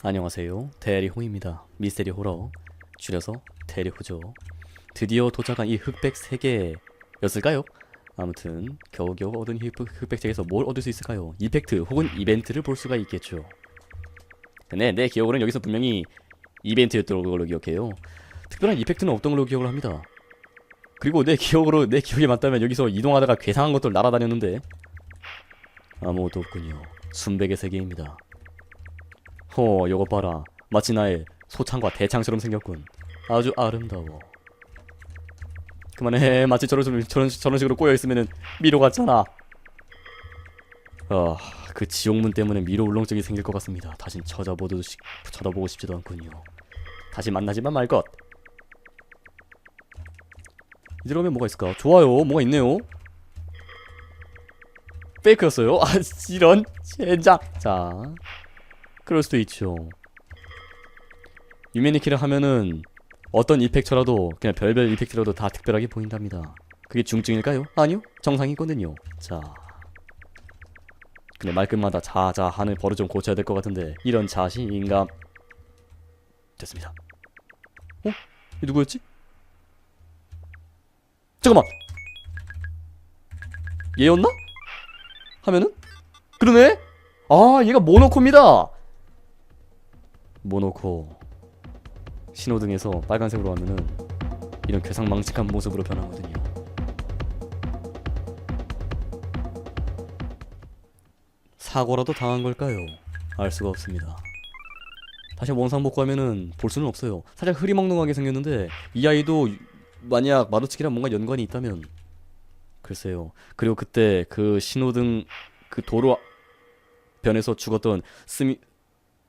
안녕하세요. 대리홍입니다. 미스테리 호러. 줄여서 대리호죠. 드디어 도착한 이 흑백 세계였을까요? 아무튼 겨우겨우 얻은 흑백 세계에서 뭘 얻을 수 있을까요? 이펙트 혹은 이벤트를 볼 수가 있겠죠. 근데 내 기억으로는 여기서 분명히 이벤트였던 걸로 기억해요. 특별한 이펙트는 없던 걸로 기억을 합니다. 그리고 내 기억으로 내 기억이 맞다면 여기서 이동하다가 괴상한 것들 날아다녔는데 아무것도 없군요. 순백의 세계입니다. 허, 요거 봐라. 마치 나의 소창과 대창처럼 생겼군. 아주 아름다워. 그만해. 마치 저런, 저런, 저런 식으로 꼬여있으면은 미로 같잖아. 아, 그 지옥문 때문에 미로 울렁증이 생길 것 같습니다. 다신 쳐다보도, 시, 쳐다보고 싶지도 않군요. 다시 만나지만 말 것. 이들어면 뭐가 있을까? 좋아요. 뭐가 있네요. 페이크였어요? 아, 이런. 젠장. 자. 그럴 수도 있죠. 유메니키를 하면은 어떤 이펙트라도 그냥 별별 이펙트라도 다 특별하게 보인답니다. 그게 중증일까요? 아니요. 정상이거든요. 자. 근데 말끝마다 자자 하는 버릇 좀 고쳐야 될 것 같은데 이런 자신감 됐습니다. 어? 이 누구였지? 잠깐만. 얘였나? 하면은 그러네. 아 얘가 모노코입니다. 모노코 신호등에서 빨간색으로 하면은 이런 괴상망측한 모습으로 변하거든요. 사고라도 당한 걸까요? 알 수가 없습니다. 다시 원상 복구하면은 볼 수는 없어요. 살짝 흐리멍멍하게 생겼는데 이 아이도 만약 마루치기랑 뭔가 연관이 있다면 글쎄요. 그리고 그때 그 신호등 그 도로 변에서 죽었던 스미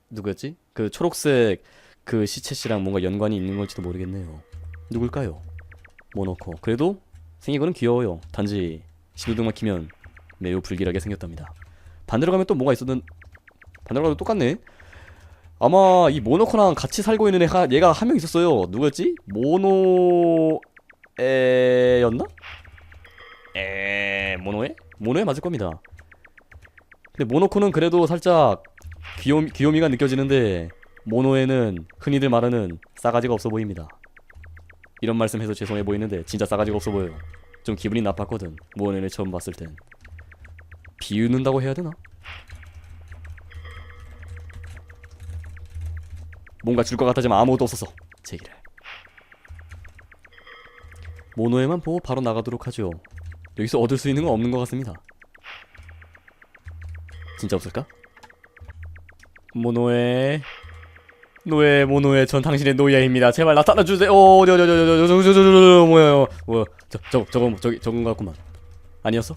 누구였지? 그 초록색 그 시체 씨랑 뭔가 연관이 있는 걸지도 모르겠네요. 누굴까요? 모노코. 그래도 생긴 거는 귀여워요. 단지 신호등만 키면 매우 불길하게 생겼답니다. 반대로 가면 또 뭐가 있었는 반대로 가면 똑같네. 아마 이 모노코랑 같이 살고 있는 애가 얘가 한 명 있었어요. 누구였지? 모노 에였나? 에 모노에? 모노에 맞을 겁니다. 근데 모노코는 그래도 살짝 귀요, 귀요미가 느껴지는데 모노에는 흔히들 말하는 싸가지가 없어 보입니다. 이런 말씀해서 죄송해 보이는데 진짜 싸가지가 없어 보여요. 좀 기분이 나빴거든. 모노에를 처음 봤을 땐. 비웃는다고 해야 되나? 뭔가 줄 것 같았지만 아무것도 없었어. 제기를. 모노에만 보고 바로 나가도록 하죠. 여기서 얻을 수 있는 건 없는 것 같습니다. 진짜 없을까? 모노에 노예 모노에 전 당신의 노예입니다. 제발 나타나 주세요. 오, 저저저저저저저저 뭐야 저저 저거 저기 저건 같구만. 아니었어?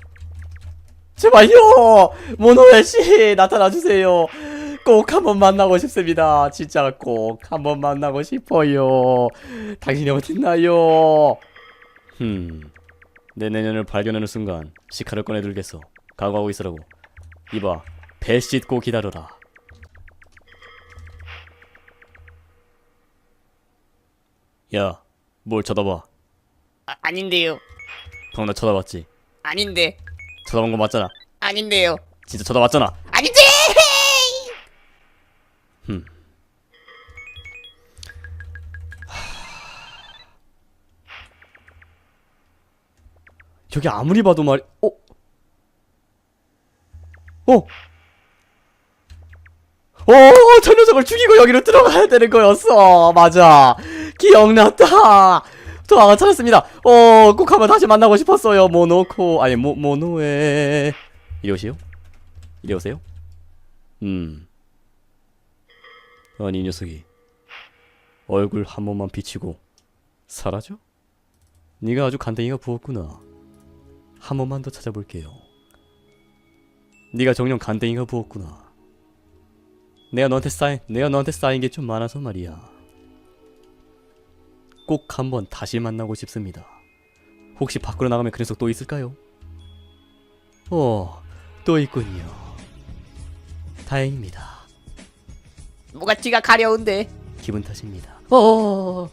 제발요, 모노에 씨 나타나 주세요. 꼭 한번 만나고 싶습니다. 진짜 꼭 한번 만나고 싶어요. 당신이 어딨나요? 흠, 내 내년을 발견하는 순간 시카를 꺼내들겠어. 각오하고 있으라고. 이봐, 배 씻고 기다려라. 야, 뭘 쳐다봐? 아, 아닌데요. 방금 나 쳐다봤지? 아닌데. 쳐다본 거 맞잖아. 아닌데요. 진짜 쳐다봤잖아. 아닌데. 흠. 저기 아무리 봐도 말, 어? 어? 어, 저 녀석을 죽이고 여기로 들어가야 되는 거였어. 맞아. 기억났다. 도망을 찾았습니다. 어, 꼭 한번 다시 만나고 싶었어요. 모노코, 아니, 모, 모노에. 이리 오시오? 이리 오세요? 음. 아니 이 녀석이 얼굴 한 번만 비치고 사라져? 네가 아주 간댕이가 부었구나. 한 번만 더 찾아볼게요. 네가 정녕 간댕이가 부었구나. 내가 너한테 쌓인 내가 너한테 쌓인 게 좀 많아서 말이야. 꼭 한번 다시 만나고 싶습니다. 혹시 밖으로 나가면 그 녀석 또 있을까요? 어, 또 있군요. 다행입니다. 뭐가 뒤가 가려운데. 기분 탓입니다. 어,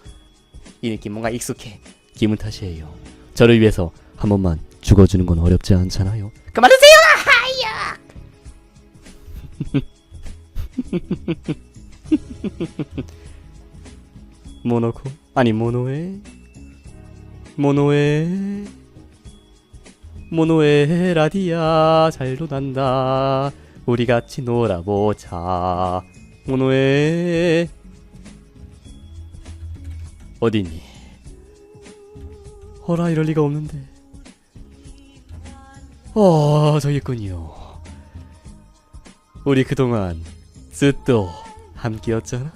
이 느낌 뭔가 익숙해. 기분 탓이에요. 저를 위해서 한 번만 죽어주는 건 어렵지 않잖아요. 그만하세요. 하야. 모노코 아니 모노에? 모노에? 모노에 라디아 잘도 난다. 우리 같이 놀아보자. 모노에? 어디니? 어라 이럴 리가 없는데. 어 저기 있군요. 우리 그동안 쓱도 함께였잖아.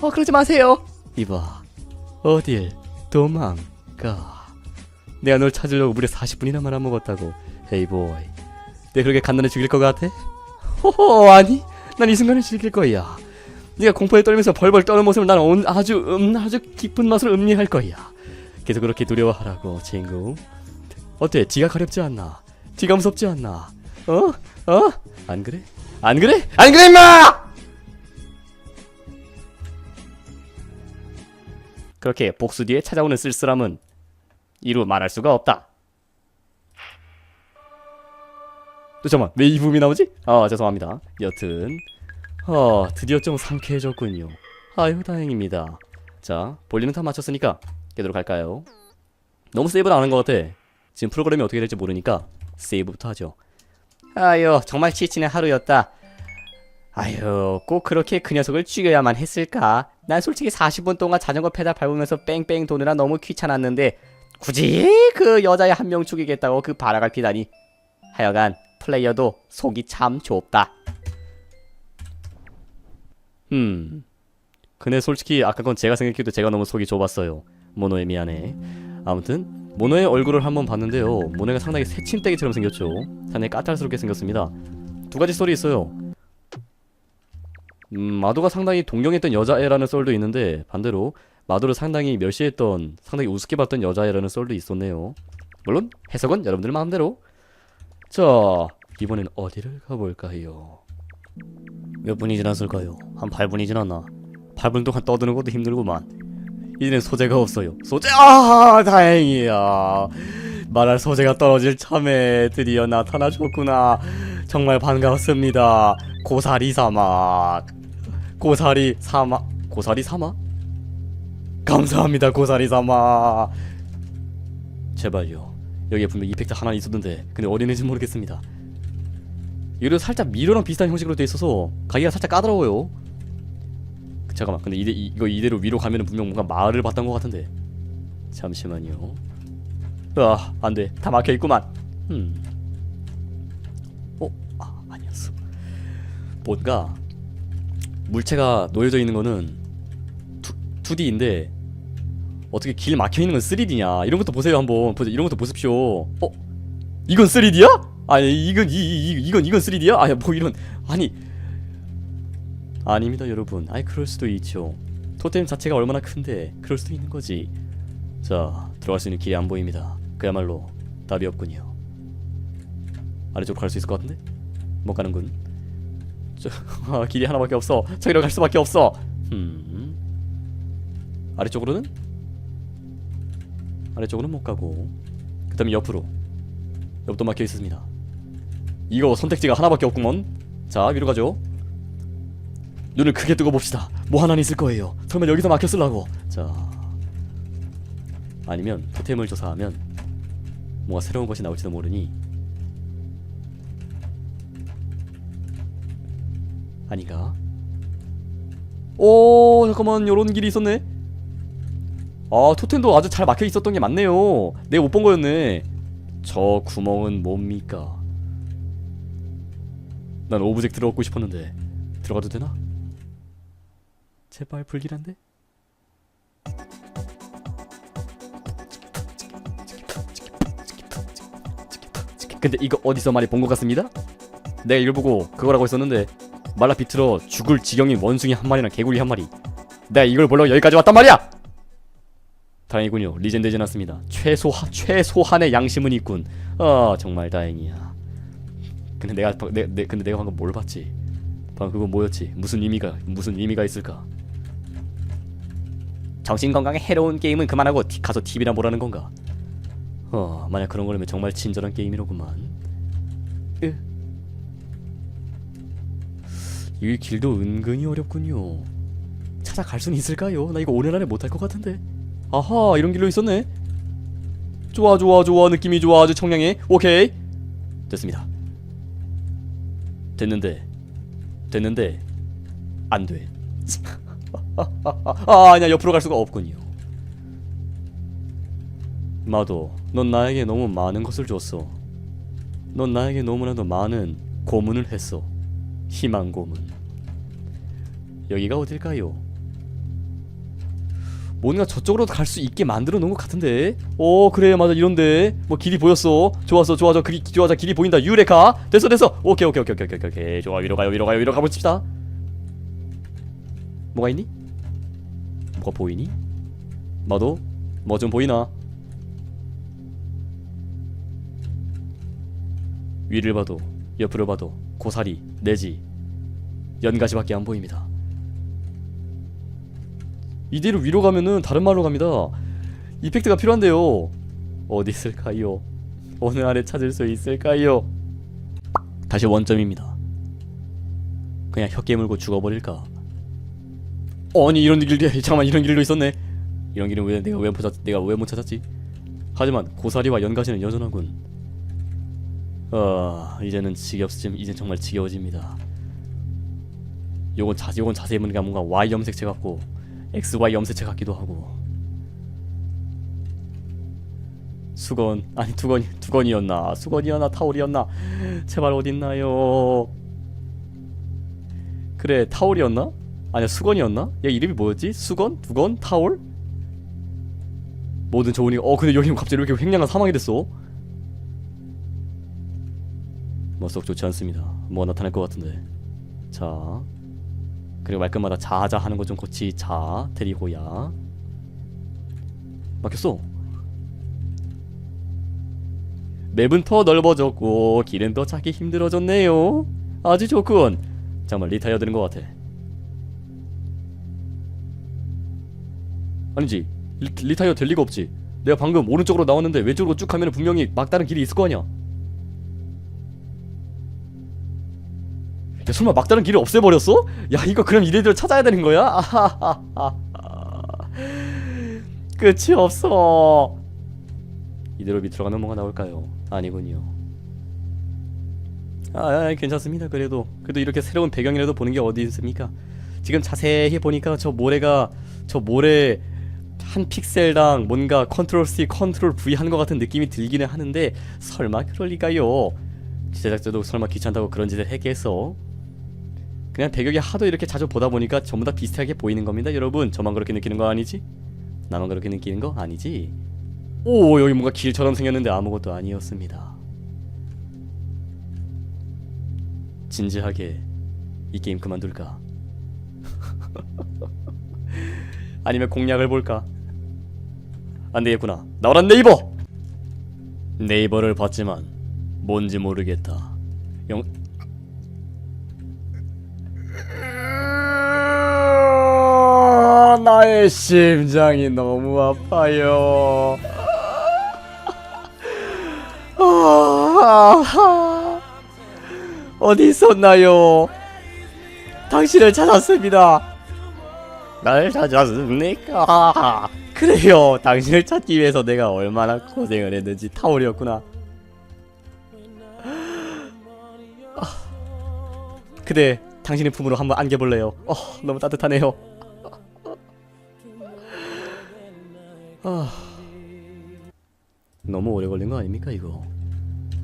어 그러지 마세요 이봐 어딜 도망가 내가 널 찾으려고 무려 40분이나 말아먹었다고 헤이 보이 내가 그렇게 간단히 죽일 것 같아? 호호 아니 난 이 순간을 즐길 거야 네가 공포에 떨면서 벌벌 떠는 모습을 난 온- 아주 음 아주 깊은 맛으로 음미할 거야 계속 그렇게 두려워하라고 친구 어때 뒤가 가렵지 않나 뒤가 무섭지 않나 어? 어? 안 그래? 안 그래? 안 그래 임마! 그렇게 복수 뒤에 찾아오는 쓸쓸함은 이루 말할 수가 없다. 또 잠깐만 왜 이 부분이 나오지? 아 죄송합니다. 여튼 어 드디어 좀 상쾌해졌군요. 아유 다행입니다. 자 볼륨은 다 맞췄으니까 깨도록 할까요? 너무 세이브를 안한 것 같아. 지금 프로그램이 어떻게 될지 모르니까 세이브부터 하죠. 아유 정말 지치는 하루였다. 아유 꼭 그렇게 그 녀석을 죽여야만 했을까? 난 솔직히 40분 동안 자전거 페달 밟으면서 뺑뺑 도느라 너무 귀찮았는데 굳이 그 여자애 한 명 죽이겠다고 그 바라갈 피다니 하여간 플레이어도 속이 참 좁다. 음 근데 솔직히 아까 건 제가 생각해도 제가 너무 속이 좁았어요. 모노에 미안해. 아무튼 모노의 얼굴을 한번 봤는데요. 모노가 상당히 새침대기처럼 생겼죠. 상당히 까탈스럽게 생겼습니다. 두 가지 썰이 있어요 음, 마도가 상당히 동경했던 여자애라는 썰도 있는데 반대로 마도를 상당히 멸시했던 상당히 우습게 봤던 여자애라는 썰도 있었네요. 물론 해석은 여러분들 마음대로. 자 이번엔 어디를 가볼까요? 몇 분이 지났을까요? 한 8분이 지났나? 8분 동안 떠드는 것도 힘들구만. 이제는 소재가 없어요. 소재 아 다행이야. 말할 소재가 떨어질 참에 드디어 나타나셨구나. 정말 반갑습니다. 고사리 사막. 고사리 사막. 고사리 사막? 감사합니다 고사리 사마 제발요. 여기에 분명 이펙트 하나 있었는데 근데 어디 있는지 모르겠습니다. 이거 살짝 미로랑 비슷한 형식으로 돼 있어서 가기가 살짝 까다로워요. 그, 잠깐만. 근데 이대, 이, 이거 이대로 위로 가면은 분명 뭔가 마을을 봤던 것 같은데. 잠시만요. 아 안돼. 다 막혀있구만. 음. 어? 아 아니었어. 뭔가 물체가 놓여져 있는 거는 2D인데 어떻게 길 막혀 있는 건 3D냐? 이런 것도 보세요 한번. 보세요. 이런 것도 보십시오. 어? 이건 3D야? 아니 이건 이, 이 이건 이건 3D야? 아야 뭐 이런 아니 아닙니다 여러분. 아니 그럴 수도 있죠. 토템 자체가 얼마나 큰데 그럴 수도 있는 거지. 자 들어갈 수 있는 길이 안 보입니다. 그야말로 답이 없군요. 아래쪽으로 갈 수 있을 것 같은데? 못 가는군. 저 아, 길이 하나밖에 없어. 저기로 갈 수밖에 없어. 음. 아래쪽으로는? 아래쪽으로는 못 가고. 그 다음에 옆으로. 옆도 막혀 있습니다. 이거 선택지가 하나밖에 없구먼. 자 위로 가죠. 눈을 크게 뜨고 봅시다. 뭐 하나는 있을 거예요. 설마 여기서 막혔을라고. 자 아니면 토템을 조사하면 뭔가 새로운 것이 나올지도 모르니 아닌가 오 잠깐만 요런 길이 있었네 아 토템도 아주 잘 막혀 있었던 게 맞네요 내가 못 본 거였네 저 구멍은 뭡니까 난 오브젝트를 얻고 싶었는데 들어가도 되나? 제발 불길한데? 근데 이거 어디서 많이 본 것 같습니다? 내가 이걸 보고 그거라고 했었는데 말라 비틀어 죽을 지경인 원숭이 한 마리랑 개구리 한 마리 내가 이걸 보려고 여기까지 왔단 말이야! 다행이군요. 리젠되진 않습니다. 최소한 최소한의 양심은 있군. 아 정말 다행이야. 근데 내가 방- 내, 내 근데 내가 방금 뭘 봤지? 방금 그거 뭐였지? 무슨 의미가 무슨 의미가 있을까? 정신 건강에 해로운 게임은 그만하고 티- 가서 TV나 보라는 건가? 어 만약 그런 거라면 정말 친절한 게임이로구만. 으. 이 길도 은근히 어렵군요. 찾아갈 수는 있을까요? 나 이거 오늘 안에 못할 것 같은데. 아하 이런 길로 있었네. 좋아 좋아 좋아 느낌이 좋아 아주 청량해. 오케이 됐습니다. 됐는데 됐는데 안 돼. 아 아니야 옆으로 갈 수가 없군요. 마도 넌 나에게 너무 많은 것을 줬어. 넌 나에게 너무나도 많은 고문을 했어. 희망 고문. 여기가 어딜까요? 뭔가 저쪽으로 갈 수 있게 만들어 놓은 것 같은데. 오 그래 맞아 이런데 뭐 길이 보였어. 좋았어 좋아져 길이 좋아져 길이 보인다 유레카. 됐어 됐어. 오케이 오케이 오케이 오케이 오케이 오케이 좋아 위로 가요 위로 가요 위로 가봅시다. 뭐가 있니? 뭐가 보이니? 마도 뭐 좀 보이나? 위를 봐도 옆으로 봐도 고사리 내지 연가시밖에 안 보입니다. 이대로 위로 가면은 다른 말로 갑니다. 이펙트가 필요한데요. 어디 있을까요? 어느 아래 찾을 수 있을까요? 다시 원점입니다. 그냥 혀 깨물고 죽어버릴까? 아니 이런 길 잠깐만 이런 길도 있었네. 이런 길은 왜 내가 왜 못 찾 내가 왜 못 찾았지? 하지만 고사리와 연가시는 여전하군. 아 이제는 지겹음 이젠 정말 지겨워집니다. 요건 자 요건 자세히 보니까 뭔가 Y 염색체 같고 X Y 염색체 같기도 하고 수건 아니 두건 두건이었나 수건이었나 타올이었나 제발 어딨나요? 그래 타올이었나? 아니야 수건이었나? 얘 이름이 뭐였지? 수건? 두건? 타올? 뭐든 좋으니 어 근데 여기 갑자기 왜 이렇게 횡령한 사망이 됐어? 뭐썩 좋지 않습니다. 뭐 나타날 것 같은데. 자. 그리고 말끝마다 자자 하는 거 좀 고치. 자. 데리고야. 막혔어. 맵은 더 넓어졌고 길은 더 찾기 힘들어졌네요. 아주 좋군. 정말 리타이어 되는 것 같아. 아니지. 리, 리타이어 될 리가 없지. 내가 방금 오른쪽으로 나왔는데 왼쪽으로 쭉 가면 분명히 막다른 길이 있을 거 아니야. 야, 설마 막다른 길을 없애버렸어? 야 이거 그럼 이래대로 찾아야 되는 거야? 끝이 없어 이대로 밑으로 가면 뭐가 나올까요? 아니군요 아, 아 괜찮습니다 그래도 그래도 이렇게 새로운 배경이라도 보는 게 어디 있습니까 지금 자세히 보니까 저 모래가 저 모래 한 픽셀당 뭔가 컨트롤 C 컨트롤 V 하는 것 같은 느낌이 들기는 하는데 설마 그럴 리가요 제작자도 설마 귀찮다고 그런 짓을 했겠어 그냥 배경이 하도 이렇게 자주 보다 보니까 전부 다 비슷하게 보이는 겁니다 여러분 저만 그렇게 느끼는 거 아니지? 나만 그렇게 느끼는 거 아니지? 오 여기 뭔가 길처럼 생겼는데 아무것도 아니었습니다 진지하게 이 게임 그만둘까? 아니면 공략을 볼까? 안 되겠구나 나와란 네이버! 네이버를 봤지만 뭔지 모르겠다 영... 나의 심장이 너무 아파요. 아, 어디 있었나요? 당신을 찾았습니다. 날 찾았습니까? 그래요. 당신을 찾기 위해서 내가 얼마나 고생을 했는지 타올이었구나. 아, 그대 당신의 품으로 한번 안겨볼래요. 어, 너무 따뜻하네요. 아, 너무 오래 걸린 거 아닙니까 이거?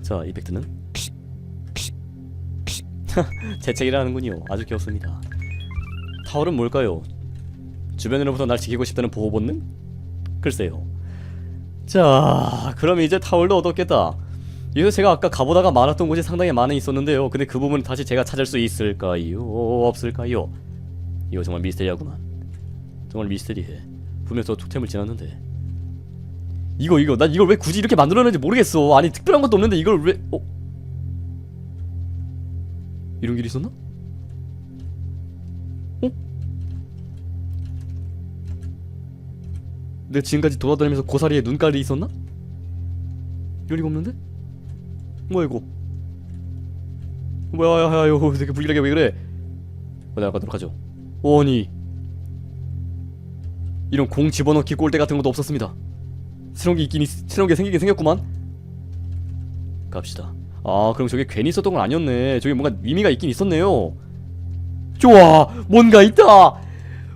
자, 이펙트는 재채기라는군요. 아주 귀엽습니다. 타월은 뭘까요? 주변으로부터 날 지키고 싶다는 보호 본능? 글쎄요. 자, 그럼 이제 타월도 얻었겠다. 여기서 제가 아까 가보다가 많았던 곳이 상당히 많이 있었는데요. 근데 그 부분 다시 제가 찾을 수 있을까요? 없을까요? 이거 정말 미스테리하구만. 정말 미스테리해. 분명 저 토템을 지났는데. 이거 이거 난 이걸 왜 굳이 이렇게 만들었는지 모르겠어. 아니 특별한 것도 없는데 이걸 왜? 어? 이런 길이 있었나? 어? 내가 지금까지 돌아다니면서 고사리에 눈깔이 있었나? 이럴 리가 없는데? 뭐야 이거? 뭐야 야, 야, 야, 이거 되게 불길하게 왜 그래? 어, 내가 가도록 하죠. 아니 이런 공 집어넣기 꼴대 같은 것도 없었습니다. 새로운 게 있긴 있, 새로운 게 생기긴 생겼구만. 갑시다. 아 그럼 저게 괜히 있었던 건 아니었네. 저게 뭔가 의미가 있긴 있었네요. 좋아, 뭔가 있다.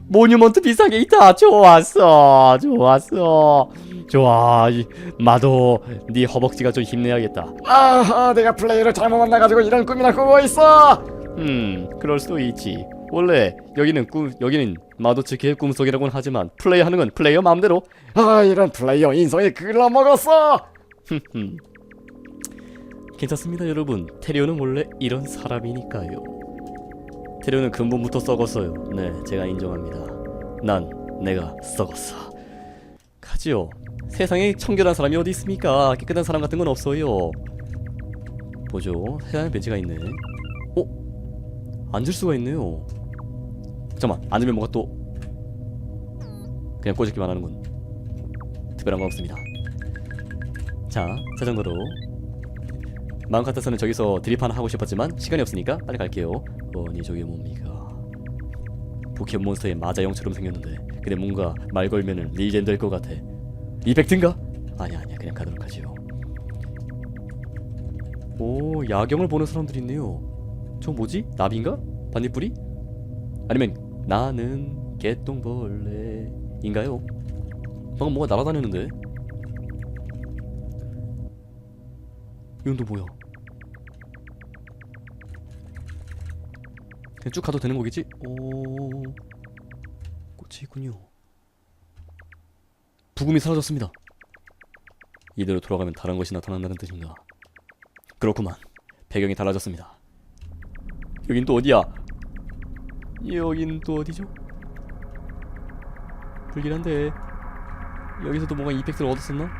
모뉴먼트 비슷한 게 있다. 좋았어, 좋았어. 좋아, 이, 마도 네 허벅지가 좀 힘내야겠다. 아, 내가 플레이를 잘못 만나가지고 이런 꿈이나 꾸고 있어. 음, 그럴 수도 있지. 원래 여기는 꿈, 여기는 마도 측의 꿈속이라고는 하지만 플레이하는 건 플레이어 마음대로. 아, 이런 플레이어 인성이 글러먹었어. 괜찮습니다, 여러분. 테리오는 원래 이런 사람이니까요. 테리오는 근본부터 썩었어요. 네, 제가 인정합니다. 난 내가 썩었어. 가지요. 세상에 청결한 사람이 어디 있습니까? 깨끗한 사람 같은 건 없어요. 보죠. 해양 배지가 있네. 어? 앉을 수가 있네요. 잠깐만, 앉으면 뭔가 또 그냥 꼬집기만 하는군. 특별한 건 없습니다. 자, 자전거로 마음 같아서는 저기서 드립 하나 하고 싶었지만 시간이 없으니까 빨리 갈게요. 아니 저게 뭡니까? 포켓몬스터의 마자형처럼 생겼는데 근데 뭔가 말 걸면은 리젠더일 것 같아. 이펙트인가? 아니야 아니야 그냥 가도록 하지요. 오 야경을 보는 사람들이 있네요. 저 뭐지? 나비인가? 반딧불이? 아니면 나는 개똥벌레인가요? 방금 뭐가 날아다녔는데? 이건 또 뭐야? 그냥 쭉 가도 되는 거겠지? 오 꽃이 있군요. 부금이 사라졌습니다. 이대로 돌아가면 다른 것이 나타난다는 뜻인가? 그렇구만. 배경이 달라졌습니다. 여긴 또 어디야? 여긴 또 어디죠? 불길한데 여기서도 뭔가 이펙트를 얻었었나?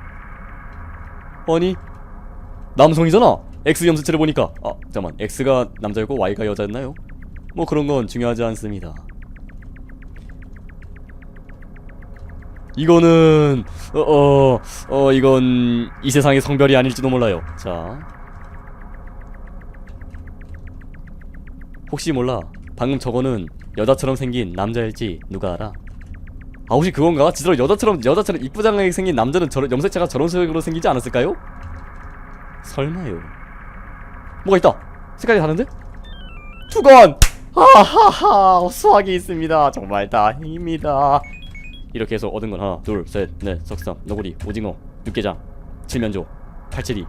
아니 남성이잖아. X 염색체를 보니까 아 잠깐만 X가 남자였고 Y가 여자였나요? 뭐 그런 건 중요하지 않습니다. 이거는 어어 어, 어, 이건 이 세상의 성별이 아닐지도 몰라요. 자 혹시 몰라 방금 저거는 여자처럼 생긴 남자일지 누가 알아? 아 혹시 그건가? 진짜로 여자처럼 여자처럼 이쁘장하게 생긴 남자는 저런 염색체가 저런 색으로 생기지 않았을까요? 설마요. 뭐가 있다. 색깔이 다른데? 투건. 하하하. 수학이 있습니다. 정말 다행입니다. 이렇게 해서 얻은 건 하나, 둘, 셋, 넷, 석삼, 너구리, 오징어, 육개장, 칠면조, 팔칠이.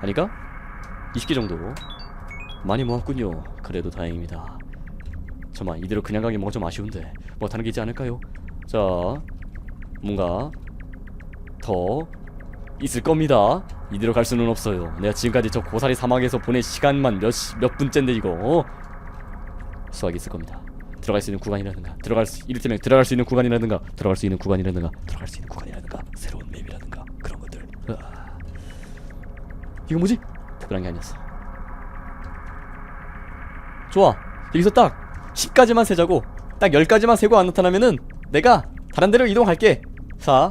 아니까 20개 정도. 많이 모았군요. 그래도 다행입니다. 잠만 이대로 그냥 가기 뭔가 좀 아쉬운데 뭐 다른 게 있지 않을까요? 자 뭔가 더 있을 겁니다. 이대로 갈 수는 없어요. 내가 지금까지 저 고사리 사막에서 보낸 시간만 몇, 시, 몇 분째인데 이거 어? 수학이 있을 겁니다. 들어갈 수 있는 구간이라든가 들어갈 수 이를테면 들어갈 수 있는 구간이라든가 들어갈 수 있는 구간이라든가 들어갈 수 있는 구간이라든가 새로운 맵이라든가 그런 것들. 으아. 이거 뭐지? 특별한 게 아니었어. 좋아. 여기서 딱 10까지만 세자고 딱 10까지만 세고 안 나타나면은 내가 다른 데로 이동할게. 자,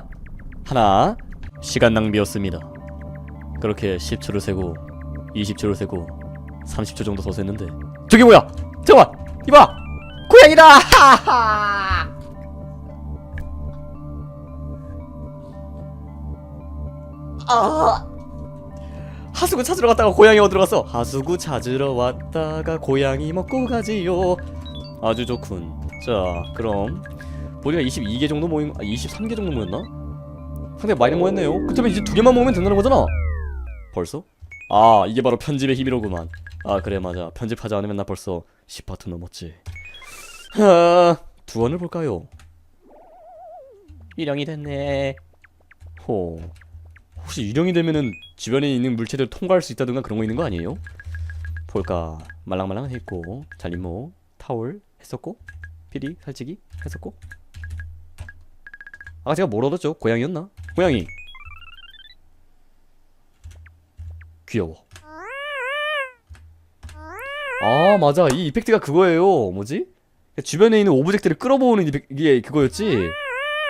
하나, 시간 낭비였습니다. 그렇게 10초를 세고 20초를 세고 30초 정도 더 셌는데 저게 뭐야? 잠깐만 이봐 고양이다 하하 아 하수구 찾으러 갔다가 고양이 얻으러 갔어 하수구 찾으러 왔다가 고양이 먹고 가지요 아주 좋군 자 그럼 우리가 22개 정도 모임 아 23개 정도 모였나? 상당히 많이 모였네요. 그렇다면 이제 두 개만 모으면 된다는 거잖아. 벌써? 아 이게 바로 편집의 힘이로구만. 아 그래 맞아. 편집하지 않으면 나 벌써 10파트 넘었지. 하, 두 원을 볼까요? 유령이 됐네. 호. 혹시 유령이 되면은 주변에 있는 물체들 통과할 수 있다든가 그런 거 있는 거 아니에요? 볼까 말랑말랑 했고 잘림모 타올 했었고 피리 살찌기 했었고 아까 제가 뭘 얻었죠? 고양이였나? 고양이 귀여워 아 맞아 이 이펙트가 그거예요 뭐지? 주변에 있는 오브젝트를 끌어모으는 이게 그거였지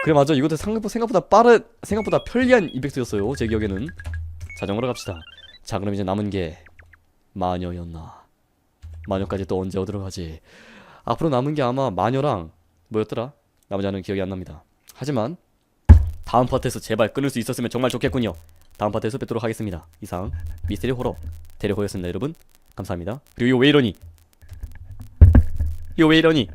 그래 맞아 이것도 생각보다, 빠른 생각보다 편리한 이펙트였어요 제 기억에는 자전거로 갑시다 자 그럼 이제 남은 게 마녀였나 마녀까지 또 언제 얻으러 가지 앞으로 남은 게 아마 마녀랑 뭐였더라? 나머지는 기억이 안 납니다. 하지만 다음 파트에서 제발 끊을 수 있었으면 정말 좋겠군요. 다음 파트에서 뵙도록 하겠습니다. 이상 미스테리 호러 대리호였습니다, 여러분. 감사합니다. 그리고 이거 왜 이러니? 이거 왜 이러니?